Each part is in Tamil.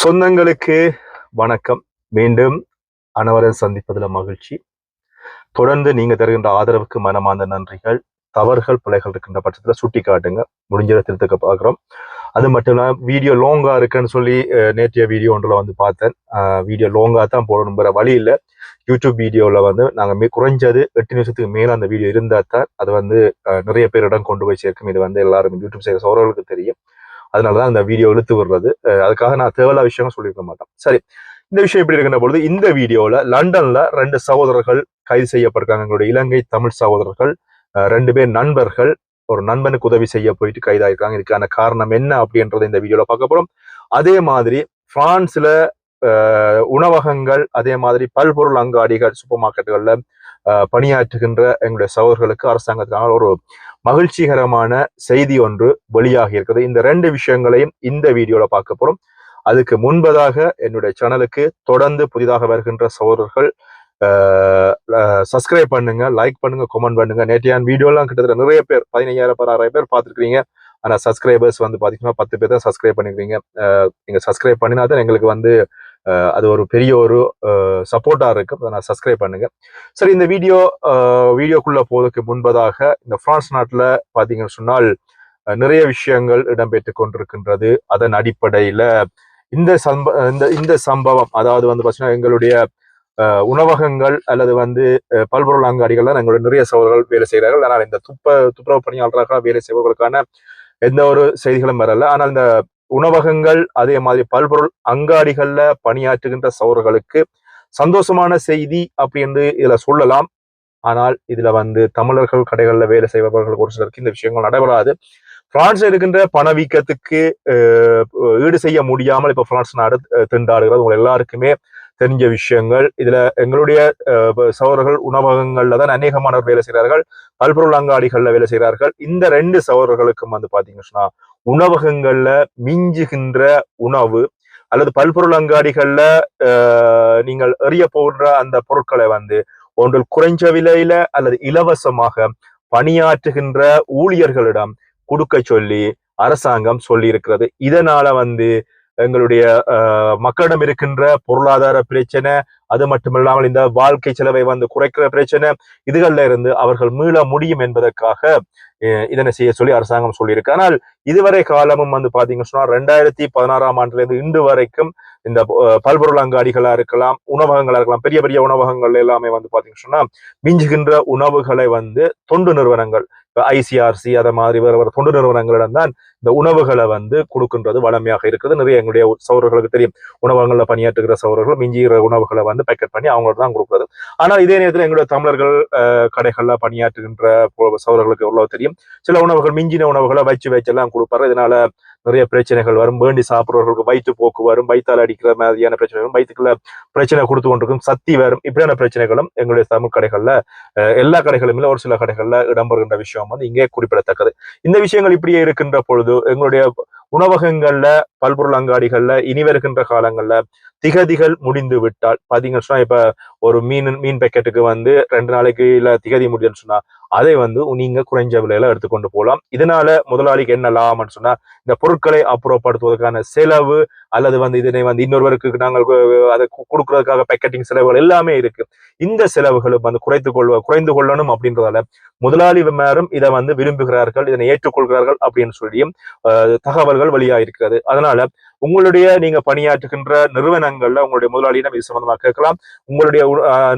சொந்தங்களுக்கு வணக்கம். மீண்டும் அனைவரும் சந்திப்பதில் மகிழ்ச்சி. தொடர்ந்து நீங்க தருகின்ற ஆதரவுக்கு மனமார்ந்த நன்றிகள். தவறுகள் பிழைகள் இருக்கின்ற பட்சத்தில் சுட்டி காட்டுங்க முடிஞ்சதை திருத்துக்க பார்க்குறோம். அது மட்டும் இல்லாமல் வீடியோ லோங்கா இருக்குன்னு சொல்லி நேற்றைய வீடியோ ஒன்றில் வந்து பார்த்தேன். வீடியோ லோங்கா தான் போடணுங்கிற வழி இல்லை. யூடியூப் வீடியோவில் வந்து நாங்கள் மிக குறைஞ்சது எட்டு நிமிஷத்துக்கு மேலே அந்த வீடியோ இருந்தால் தான் அது வந்து நிறைய பேரிடம் கொண்டு போய் சேர்க்கும். இது வந்து எல்லாரும் யூடியூப் செய்கிற சோழர்களுக்கு தெரியும். அதனால தான் அந்த வீடியோ இழுத்து விடுறது. அதுக்காக நான் தேவையில்லா விஷயங்கள் சொல்லியிருக்க மாட்டேன். சரி இந்த விஷயம் எப்படி இருக்கின்ற பொழுது இந்த வீடியோவில் லண்டனில் ரெண்டு சகோதரர்கள் கைது செய்யப்பட்டிருக்காங்க. எங்களுடைய இலங்கை தமிழ் சகோதரர்கள் ரெண்டு பேர் நண்பர்கள் ஒரு நண்பனுக்கு உதவி செய்ய போயிட்டு கைதாயிருக்காங்க. இதுக்கான காரணம் என்ன அப்படின்றத இந்த வீடியோவில் பார்க்க போகிறோம் அதே மாதிரி பிரான்ஸ்ல உணவகங்கள் அதே மாதிரி பல்பொருள் அங்காடிகள் சூப்பர் மார்க்கெட்டுகளில் பணியாற்றுகின்ற எங்களுடைய சகோதரர்களுக்கு அரசாங்கத்தினால் ஒரு மகிழ்ச்சிகரமான செய்தி ஒன்று வெளியாகி இருக்குது இந்த ரெண்டு விஷயங்களையும் இந்த வீடியோல பார்க்க போறோம். அதுக்கு முன்பதாக என்னுடைய சேனலுக்கு தொடர்ந்து புதிதாக வருகின்ற சகோதரர்கள் சப்ஸ்கிரைப் பண்ணுங்க லைக் பண்ணுங்க கமெண்ட் பண்ணுங்க. நேற்றையான் வீடியோலாம் கிட்டத்தட்ட நிறைய பேர் பதினையாயிரம் பதினாறாயிரம் பேர் பார்த்துருக்கீங்க ஆனால் சப்ஸ்கிரைபர்ஸ் வந்து பார்த்தீங்கன்னா பத்து பேர் தான் சப்ஸ்கிரைப் பண்ணிருக்கீங்க நீங்கள் சப்ஸ்கிரைப் பண்ணினா தான் எங்களுக்கு வந்து அது ஒரு பெரிய ஒரு சப்போர்ட்டாக இருக்கும் அதை நான் சப்ஸ்கிரைப் பண்ணுங்க. சரி இந்த வீடியோ வீடியோக்குள்ள போவதற்கு முன்பதாக இந்த பிரான்ஸ் நாட்டில் பார்த்தீங்கன்னு சொன்னால் நிறைய விஷயங்கள் இடம்பெற்று கொண்டிருக்கின்றது. அதன் அடிப்படையில இந்த சம்ப இந்த இந்த சம்பவம் அதாவது வந்து பார்த்தீங்கன்னா எங்களுடைய உணவகங்கள் அல்லது வந்து பல்பொருள் அங்காடிகள்லாம் எங்களுடைய நிறைய சகோதரர்கள் வேலை செய்கிறார்கள். ஆனால் இந்த துப்ப துப்புரவு பணியாளர்களாக வேலை செய்பவர்களுக்கான எந்த ஒரு செய்திகளும் வரல. ஆனால் இந்த உணவகங்கள் அதே மாதிரி பல்பொருள் அங்காடிகள்ல பணியாற்றுகின்ற சகோதரர்களுக்கு சந்தோஷமான செய்தி அப்படி என்று இதுல சொல்லலாம். ஆனால் இதுல வந்து தமிழர்கள் கடைகள்ல வேலை செய்பவர்கள் ஒரு சிலருக்கு இந்த விஷயங்கள் நடைபெறாது. பிரான்ஸ் இருக்கின்ற பணவீக்கத்துக்கு ஈடு செய்ய முடியாமல் இப்ப பிரான்ஸ் நாடு திண்டாடுகிறது. உங்க எல்லாருக்குமே தெரிஞ்ச விஷயங்கள். இதுல எங்களுடைய அஹ், சகோதரர்கள் உணவகங்கள்ல தான் அநேகமானவர் வேலை செய்கிறார்கள். பல்பொருள் அங்காடிகள்ல வேலை செய்கிறார்கள். இந்த ரெண்டு சகோதரர்களுக்கும் வந்து பாத்தீங்கன்னா உணவகங்கள்ல மிஞ்சுகின்ற உணவு அல்லது பல்பொருள் அங்காடிகள்ல அஹ், நீங்கள் எறிய போகின்ற அந்த பொருட்களை வந்து ஒன்றில் குறைஞ்ச விலையில அல்லது இலவசமாக பணியாற்றுகின்ற ஊழியர்களிடம் கொடுக்க சொல்லி அரசாங்கம் சொல்லி இருக்கிறது இதனால வந்து எங்களுடைய அஹ், மக்களிடம் இருக்கின்ற பொருளாதார பிரச்சனை அது மட்டுமில்லாமல் இந்த வாழ்க்கை செலவை வந்து குறைக்கிற பிரச்சனை இதுகள்ல இருந்து அவர்கள் மீள முடியும் என்பதற்காக இதனை செய்ய சொல்லி அரசாங்கம் சொல்லியிருக்கு. ஆனால் இதுவரை காலமும் வந்து பாத்தீங்கன்னா சொன்னா ரெண்டாயிரத்தி பதினாறாம் ஆண்டுல இருந்து இன்று வரைக்கும் இந்த பல்பொருள் அங்காடிகளா இருக்கலாம் உணவகங்களா இருக்கலாம் பெரிய பெரிய உணவகங்கள் எல்லாமே வந்து பாத்தீங்கன்னா சொன்னா மிஞ்சுகின்ற உணவுகளை வந்து தொண்டு நிறுவனங்கள் இப்போ ஐசிஆர்சி அதை மாதிரி வேற வேற தொண்டு நிறுவனங்களிடம் தான் இந்த உணவுகளை வந்து கொடுக்கின்றது வளமையாக இருக்குது. நிறைய எங்களுடைய சௌரர்களுக்கு தெரியும். உணவகங்களில் பணியாற்றுகிற சௌரர்கள் மிஞ்சுகிற உணவுகளை வந்து பேக்கெட் பண்ணி அவங்களுக்கு தான் கொடுக்குறது. ஆனால் இதே நேரத்தில் எங்களுடைய தமிழர்கள் அஹ், பணியாற்றுகின்ற சௌரர்களுக்கு எவ்வளோ தெரியும். சில உணவுகள் மிஞ்சின உணவுகளை வச்சு வச்செல்லாம் கொடுப்பாரு. இதனால நிறைய பிரச்சனைகள் வரும். வேண்டி சாப்பிடுறவர்களுக்கு வயிற்று போக்கு வரும். வயிற்றால் அடிக்கிற மாதிரியான பிரச்சனை வரும். வயிற்றுக்குள்ள பிரச்சனை கொடுத்து கொண்டிருக்கும் சக்தி வரும். இப்படியான பிரச்சனைகளும் எங்களுடைய தமிழ் கடைகள்ல அஹ், எல்லா கடைகளுமே ஒரு சில கடைகளில் இடம்பெறுகின்ற விஷயம் வந்து இங்கே குறிப்பிடத்தக்கது. இந்த விஷயங்கள் இப்படியே இருக்கின்ற பொழுது எங்களுடைய உணவகங்கள்ல பல்பொருள் அங்காடிகள்ல இனி வருகின்ற காலங்கள்ல திகதிகள் முடிந்து விட்டால் பாத்தீங்கன்னு சொன்னா இப்ப ஒரு மீன் மீன் பேக்கெட்டுக்கு வந்து ரெண்டு நாளைக்கு இல்ல திகதி முடியுதுன்னு சொன்னா அதை வந்து நீங்க குறைஞ்ச விலையில எடுத்துக்கொண்டு போகலாம் இதனால முதலாளிக்கு என்ன லாபம்னு சொன்னா இந்த பொருட்களை அப்புறப்படுத்துவதற்கான செலவு அல்லது வந்து இதனை வந்து இன்னொருவருக்கு நாங்கள் அதை கொடுக்கறதுக்காக பேக்கெட்டிங் செலவுகள் எல்லாமே இருக்கு. இந்த செலவுகளும் வந்து குறைத்து கொள்வ குறைந்து கொள்ளணும் அப்படின்றதால முதலாளி மேரும் இதை வந்து விரும்புகிறார்கள் இதனை ஏற்றுக்கொள்கிறார்கள் அப்படின்னு சொல்லியும் தகவல்கள் வெளியாயிருக்கிறது அதனால உங்களுடைய நீங்க பணியாற்றுகின்ற நிறுவனங்கள்ல உங்களுடைய முதலாளியிடம் இது சம்பந்தமாக கேட்கலாம். உங்களுடைய உ- அஹ்,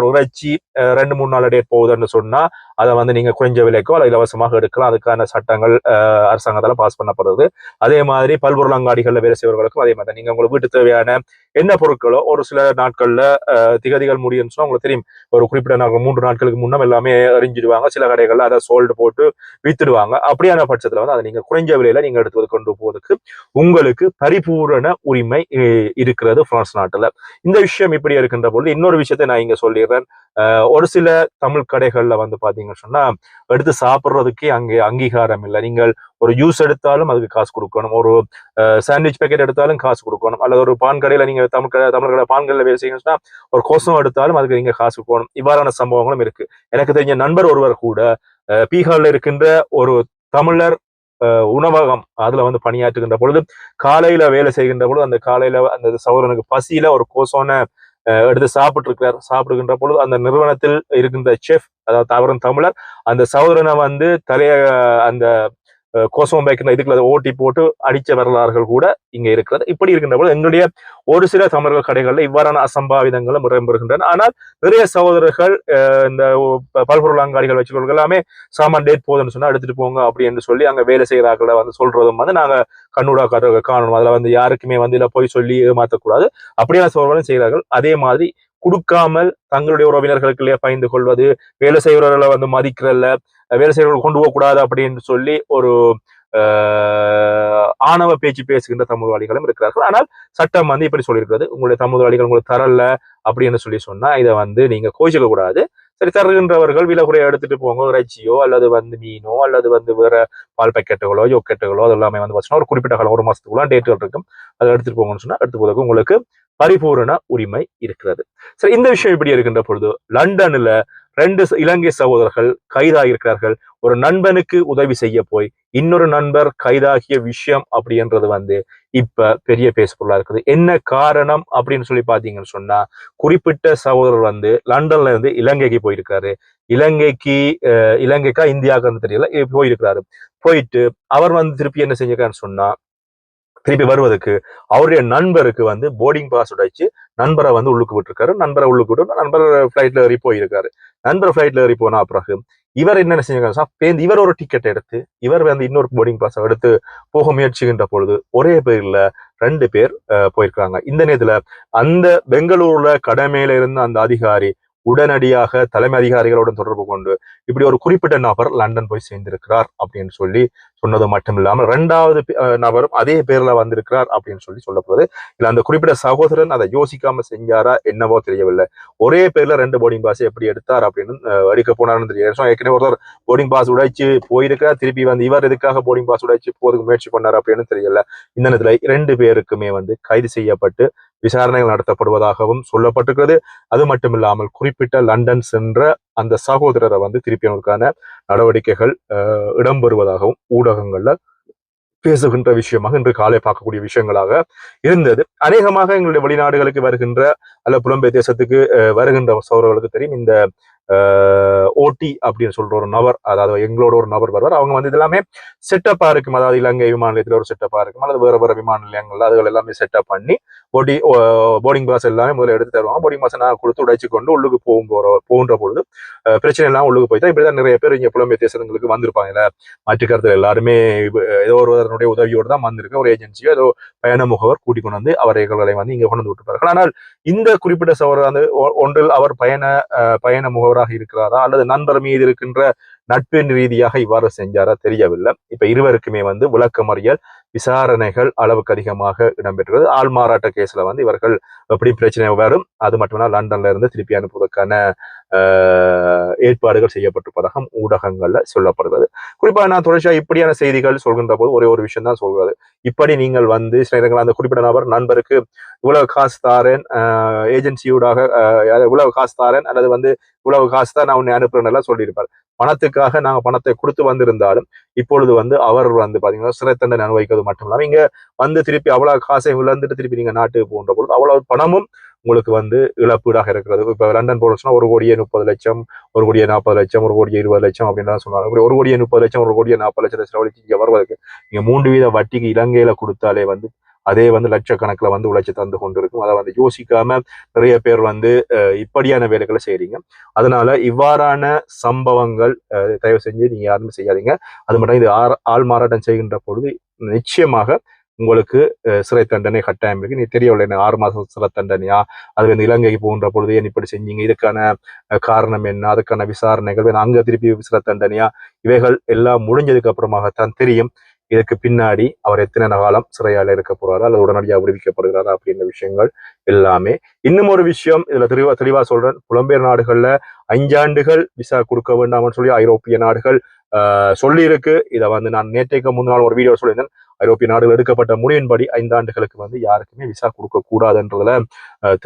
ஒரு இறைச்சி அஹ், ரெண்டு மூணு நாள் டேட் போகுதுன்னு சொன்னா அதை வந்து நீங்க குறைஞ்ச விலைக்கோ அல்ல இலவசமாக எடுக்கலாம். அதுக்கான சட்டங்கள் அஹ், அரசாங்கத்தால பாஸ் பண்ணப்படுறது. அதே மாதிரி பல்பொருள் அங்காடிகள்ல வேலை செய்வர்களுக்கும் அதே மாதிரி நீங்கள் நீங்க உங்களுக்கு வீட்டு தேவையான என்ன பொருட்களோ ஒரு சில நாட்கள்ல திகதிகள் முடியும்னு சொன்னா உங்களுக்கு தெரியும். ஒரு குறிப்பிட்ட நாட்கள் மூன்று நாட்களுக்கு முன்னம் எல்லாமே அறிஞ்சிடுவாங்க சில கடைகள்ல அதை சோல்டு போட்டு வித்துடுவாங்க. அப்படியான பட்சத்துல வந்து அதை நீங்க குறைஞ்ச விலையில நீங்க எடுத்து கொண்டு போவதற்கு உங்களுக்கு பரிபூரண உரிமை இருக்கிறது பிரான்ஸ் நாட்டுல. இந்த விஷயம் இப்படி இருக்கின்ற பொழுது இன்னொரு விஷயத்தை நான் இங்க சொல்லிடுறேன். ஒரு சில தமிழ் கடைகள்ல வந்து பாத்தீங்கன்னு சொன்னா எடுத்து சாப்பிட்றதுக்கே அங்கே அங்கீகாரம் இல்லை. நீங்கள் ஒரு ஜூஸ் எடுத்தாலும் அதுக்கு காசு கொடுக்கணும். ஒரு சாண்ட்விச் பேக்கெட் எடுத்தாலும் காசு கொடுக்கணும். அல்லது ஒரு பான் கடையில் நீங்க தமிழ் கடை தமிழ் கடை பான் கடையில் வேலை செய்யணும்னு சொன்னா ஒரு கோசம் எடுத்தாலும் அதுக்கு நீங்கள் காசு கொடுக்கணும். இவ்வாறான சம்பவங்களும் இருக்கு. எனக்கு தெரிஞ்ச நண்பர் ஒருவர் கூட பீகார்ல இருக்கின்ற ஒரு தமிழர் உணவகம் அதுல வந்து பணியாற்றுகின்ற பொழுது காலையில வேலை செய்கின்ற பொழுது அந்த காலையில அந்த சகோதரனுக்கு பசியில ஒரு கோசோன எடுத்து சாப்பிட்டு இருக்கிறார் சாப்பிடுகின்ற பொழுது அந்த நிறுவனத்தில் இருக்கின்ற செஃப் அதாவது அவரும் தமிழர் அந்த சகோதரனை வந்து தலைய அந்த அஹ், கோசம் இதுக்குள்ள ஓட்டி போட்டு அடிச்ச வரலாறுகள் கூட இங்க இருக்கிறது. இப்படி இருக்கின்ற போது எங்களுடைய ஒரு சில தமிழர்கள் கடைகளில் இவ்வாறான அசம்பாவிதங்களும் இடம்பெறுகின்றன ஆனால் நிறைய சகோதரர்கள் அஹ், இந்த பல்பொருள் அங்காடிகள் வச்சுக்கொள்கள் எல்லாமே சாமான் டேட் போதுன்னு சொன்னா எடுத்துட்டு போங்க அப்படின்னு சொல்லி அங்க வேலை செய்கிறார்களை வந்து சொல்றதும் வந்து நாங்க கண்ணூடா காணணும். அதுல வந்து யாருக்குமே வந்து இல்ல போய் சொல்லி ஏமாற்றக்கூடாது அப்படியான சோழர்களும் செய்கிறார்கள். அதே மாதிரி கொடுக்காமல் தங்களுடைய உறவினர்களுக்கு இல்லையா பயந்து கொள்வது வேலை செய்கிறவர்களை வந்து மதிக்கிறல்ல வேலை செய்கிறவர்கள் கொண்டு போகக்கூடாது அப்படின்னு சொல்லி ஒரு ஆணவ பேச்சு பேசுகின்ற சமூகவாதிகளும் இருக்கிறார்கள். ஆனால் சட்டம் வந்து இப்படி சொல்லியிருக்கிறது. உங்களுடைய சமூகவாதிகள் உங்களுக்கு தரல அப்படின்னு சொல்லி சொன்னா இதை வந்து நீங்க கோச்சிக்க கூடாது சரி தருகின்றவர்கள் விலை குறைய எடுத்துட்டு போங்க. இறைச்சியோ அல்லது வந்து மீனோ அல்லது வந்து வேற பால் பாக்கெட்டுகளோ ஜோக்கெட்டுகளோ அது எல்லாமே வந்து பார்த்தீங்கன்னா ஒரு குறிப்பிட்ட காலம் ஒரு மாசத்துக்குள்ள டேட்டுகள் இருக்கும். அதை எடுத்துட்டு போங்கன்னு சொன்னா எடுத்து போறதுக்கு உங்களுக்கு பரிபூரண உரிமை இருக்கிறது. சரி இந்த விஷயம் இப்படி இருக்கின்ற பொழுது லண்டன்ல ரெண்டு இலங்கை சகோதரர்கள் கைதாகியிருக்கிறார்கள். ஒரு நண்பனுக்கு உதவி செய்ய போய் இன்னொரு நண்பர் கைதாகிய விஷயம் அப்படின்றது வந்து இப்ப பெரிய பேசுபொருளா இருக்குது. என்ன காரணம் அப்படின்னு சொல்லி பாத்தீங்கன்னு சொன்னா குறிப்பிட்ட சகோதரர் வந்து லண்டன்ல இருந்து இலங்கைக்கு போயிருக்காரு. இலங்கைக்கு இலங்கைக்கா இந்தியாவுக்கு தெரியல போயிருக்கிறாரு. போயிட்டு அவர் வந்து திருப்பி என்ன செஞ்சிருக்காருன்னு சொன்னா திருப்பி வருவதற்கு அவருடைய நண்பருக்கு வந்து போர்டிங் பாஸ் உடைச்சு நண்பரை வந்து உள்ளுக்கு விட்டுருக்காரு. நண்பரை உள்ளுக்கு விட்டு நண்பர் ஃப்ளைட்ல ஏறி போயிருக்காரு. நண்பர் ஃப்ளைட்டில் ஏறி போனால் பிறகு இவர் என்ன செஞ்சாங்க பேருந்து இவர் ஒரு டிக்கெட் எடுத்து இவர் வந்து இன்னொரு போர்டிங் பாஸ் எடுத்து போக முயற்சிக்கின்ற பொழுது ஒரே பேர்ல ரெண்டு பேர் போயிருக்காங்க. இந்த நேரத்துல அந்த பெங்களூர்ல கடமையில இருந்த அந்த அதிகாரி உடனடியாக தலைமை அதிகாரிகளுடன் தொடர்பு கொண்டு இப்படி ஒரு குறிப்பிட்ட நபர் லண்டன் போய் சேர்ந்திருக்கிறார் அப்படின்னு சொல்லி சொன்னது மட்டும் இல்லாமல் ரெண்டாவது பே- நபரும் அதே பேர்ல வந்திருக்கிறார் அப்படின்னு சொல்லி சொல்லப்படுது. இல்ல அந்த குறிப்பிட்ட சகோதரன் அதை யோசிக்காம செஞ்சாரா என்னவோ தெரியவில்லை. ஒரே பேர்ல ரெண்டு போர்டிங் பாஸ் எப்படி எடுத்தார் அப்படின்னு எடுக்க போனாருன்னு தெரியல. ஏற்கனவே ஒருத்தர் போர்டிங் பாஸ் உடைச்சு போயிருக்கிறார். திருப்பி வந்து இவர் எதுக்காக போர்டிங் பாஸ் உடைச்சு போதுக்கு முயற்சி பண்ணார் அப்படின்னு தெரியல. இந்த நேரத்துல ரெண்டு பேருக்குமே வந்து கைது செய்யப்பட்டு விசாரணைகள் நடத்தப்படுவதாகவும் சொல்லப்பட்டிருக்கிறது. அது மட்டும் இல்லாமல் குறிப்பிட்ட லண்டன் சென்ற அந்த சகோதரரை வந்து திருப்பி அவருக்கான நடவடிக்கைகள் இடம்பெறுவதாகவும் ஊடகங்கள்ல பேசுகின்ற விஷயமாக இன்று காலை பார்க்கக்கூடிய விஷயங்களாக இருந்தது. அநேகமாக எங்களுடைய வெளிநாடுகளுக்கு வருகின்ற அல்ல புலம்பெயர் தேசத்துக்கு வருகின்ற சௌரர்களுக்கு தெரியும். இந்த ஓடி அப்படின்னு சொல்ற ஒரு நபர் அதாவது எங்களோட ஒரு நபர் வருவார். அவங்க வந்து இதெல்லாமே செட்டப்பா இருக்கும். அதாவது இலங்கை விமான நிலையத்தில் ஒரு செட்டப்பா இருக்கும். அல்லது வேற வேற விமான நிலையங்கள் அதுகள் எல்லாமே செட்டப் பண்ணி போடி போர்டிங் பாஸ் எல்லாமே முதல்ல எடுத்து தருவாங்க. போர்டிங் பாஸ் நான் கொடுத்து உடைச்சு கொண்டு உள்ளுக்கு போகும் போகிற போகின்ற பொழுது பிரச்சனை எல்லாம் உள்ளுக்கு போய் தான் இப்படிதான் நிறைய பேர் இங்கே புலம்பெயர் தேசங்களுக்கு வந்திருப்பாங்க இல்ல? மாற்று எல்லாருமே ஏதோ ஒருவருடைய உதவியோடு தான் வந்திருக்கு. ஒரு ஏஜென்சியோ ஏதோ பயண முகவர் கூட்டிக் கொண்டு வந்து அவர்களை வந்து இங்க கொண்டு வந்து ஆனால் இந்த குறிப்பிட்ட சவர் வந்து ஒ- ஒன்றில் அவர் பயண பயண முகவராக இருக்கிறாரா? அல்லது நண்பர் மீது இருக்கின்ற நட்பின் ரீதியாக இவ்வாறு செஞ்சாரா? தெரியவில்லை. இப்ப இருவருக்குமே வந்து விளக்கமறியல் விசாரணைகள் அளவுக்கு அதிகமாக இடம்பெற்றது ஆள் மாறாட்ட கேஸில் வந்து இவர்கள் எப்படி பிரச்சனை வரும்? அது மட்டுமல்ல லண்டன்ல இருந்து திருப்பி அனுப்புவதற்கான ஏற்பாடுகள் செய்யப்பட்டிருப்பதாக ஊடகங்கள்ல சொல்லப்படுகிறது. குறிப்பாக நான் தொடர்ச்சியாக இப்படியான செய்திகள் சொல்கின்ற போது ஒரே ஒரு விஷயம் தான் சொல்கிறது. இப்படி நீங்கள் வந்து சில நேரங்கள் அந்த குறிப்பிட்ட நபர் நண்பருக்கு இவ்வளவு காசு தாரேன் ஏஜென்சியூடாக இவ்வளவு காசு தாரேன் அல்லது வந்து இவ்வளவு காசு தான் நான் உன்னை அனுப்புறேன் எல்லாம் சொல்லியிருப்பார். பணத்துக்காக நாங்கள் பணத்தை கொடுத்து வந்திருந்தாலும் இப்பொழுது வந்து அவர் வந்து பார்த்தீங்கன்னா சிறை தண்டனை அனுபவிக்கிறது மட்டும் இல்லாமல் இங்கே வந்து திருப்பி அவ்வளோ காசை விழுந்துட்டு திருப்பி நீங்கள் நாட்டுக்கு போன்ற பொழுது அவ்வளோ பணமும் உங்களுக்கு வந்து இழப்பீடாக இருக்கிறது. இப்போ லண்டன் போறோம்னா ஒரு கோடியே முப்பது லட்சம் ஒரு கோடியே நாற்பது லட்சம் ஒரு கோடியே இருபது லட்சம் அப்படின்னு சொன்னாங்க. இப்படி ஒரு கோடியே முப்பது லட்சம் ஒரு கோடியே நாற்பது லட்சம் செலவழிச்சு இங்கே வருவதற்கு நீங்கள் மூன்று வீத வட்டிக்கு இலங்கையில் கொடுத்தாலே வந்து அதே வந்து லட்சக்கணக்கில் வந்து உழைச்சி தந்து கொண்டிருக்கும். அதை வந்து யோசிக்காம நிறைய பேர் வந்து இப்படியான வேலைகளை செய்கிறீங்க அதனால இவ்வாறான சம்பவங்கள் தயவு செஞ்சு நீங்கள் யாருமே செய்யாதீங்க. அது மட்டும் இது ஆர் ஆள் மாறாட்டம் செய்கின்ற பொழுது நிச்சயமாக உங்களுக்கு சிறை தண்டனை கட்டாயம் இருக்கு. நீ தெரியவில்லை என்ன ஆறு மாசம் சிறை தண்டனையா? அது வந்து இலங்கைக்கு போகின்ற பொழுது ஏன் இப்படி செஞ்சீங்க. இதுக்கான காரணம் என்ன? அதுக்கான விசாரணைகள் அங்க திருப்பி சிறை தண்டனையா? இவைகள் எல்லாம் முடிஞ்சதுக்கு அப்புறமாகத்தான் தெரியும். இதுக்கு பின்னாடி அவர் எத்தனை காலம் சிறையால இருக்க போறாரா? அல்லது உடனடியாக விடுவிக்கப்படுகிறாரா? அப்படின்ற விஷயங்கள் எல்லாமே. இன்னும் ஒரு விஷயம் இதுல தெளிவா தெளிவா சொல்றேன். புலம்பெயர் நாடுகள்ல அஞ்சாண்டுகள் விசா கொடுக்க வேண்டாம்னு சொல்லி ஐரோப்பிய நாடுகள் ஆஹ் சொல்லி இருக்கு இதை வந்து நான் நேற்றைக்கு முன்னாள் ஒரு வீடியோ சொல்லியிருந்தேன். ஐரோப்பிய நாடுகள் எடுக்கப்பட்ட முடிவின்படி ஐந்தாண்டுகளுக்கு வந்து யாருக்குமே விசா கொடுக்க கூடாதுன்றதுல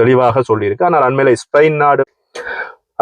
தெளிவாக சொல்லியிருக்கு. ஆனால் அண்மையில ஸ்பெயின் நாடு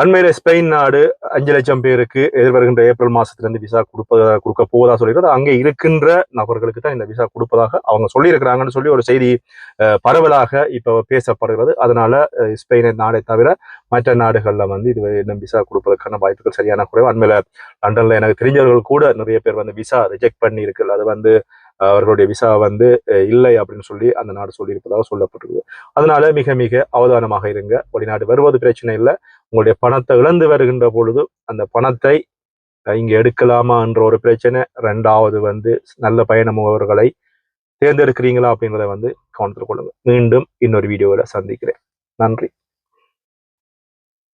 அண்மையில ஸ்பெயின் நாடு அஞ்சு லட்சம் பேருக்கு எதிர்வருகின்ற ஏப்ரல் மாசத்திலிருந்து விசா கொடுப்பதா கொடுக்க போவதா சொல்லிடுறது அங்கே இருக்கின்ற நபர்களுக்கு தான் இந்த விசா கொடுப்பதாக அவங்க சொல்லியிருக்கிறாங்கன்னு சொல்லி ஒரு செய்தி பரவலாக இப்போ பேசப்படுகிறது. அதனால ஸ்பெயினை ஸ்பெயின் நாடை தவிர மற்ற நாடுகளில் வந்து இது இன்னும் விசா கொடுப்பதற்கான வாய்ப்புகள் சரியான குறைவு. அண்மையில லண்டன்ல எனக்கு தெரிஞ்சவர்கள் கூட நிறைய பேர் வந்து விசா ரிஜெக்ட் பண்ணியிருக்கு அது வந்து அவர்களுடைய விசா வந்து இல்லை அப்படின்னு சொல்லி அந்த நாடு சொல்லியிருப்பதாக சொல்லப்பட்டிருக்கு அதனால மிக மிக அவதானமாக இருங்க. வெளிநாடு வருவது பிரச்சனை இல்லை. உங்களுடைய பணத்தை இழந்து வருகின்ற பொழுது அந்த பணத்தை இங்கே எடுக்கலாமா என்ற ஒரு பிரச்சனை ரெண்டாவது வந்து நல்ல பயண முகவர்களை தேர்ந்தெடுக்கிறீங்களா அப்படின்றத வந்து கவனத்தில் கொள்ளுங்கள் மீண்டும் இன்னொரு வீடியோவில் சந்திக்கிறேன். நன்றி.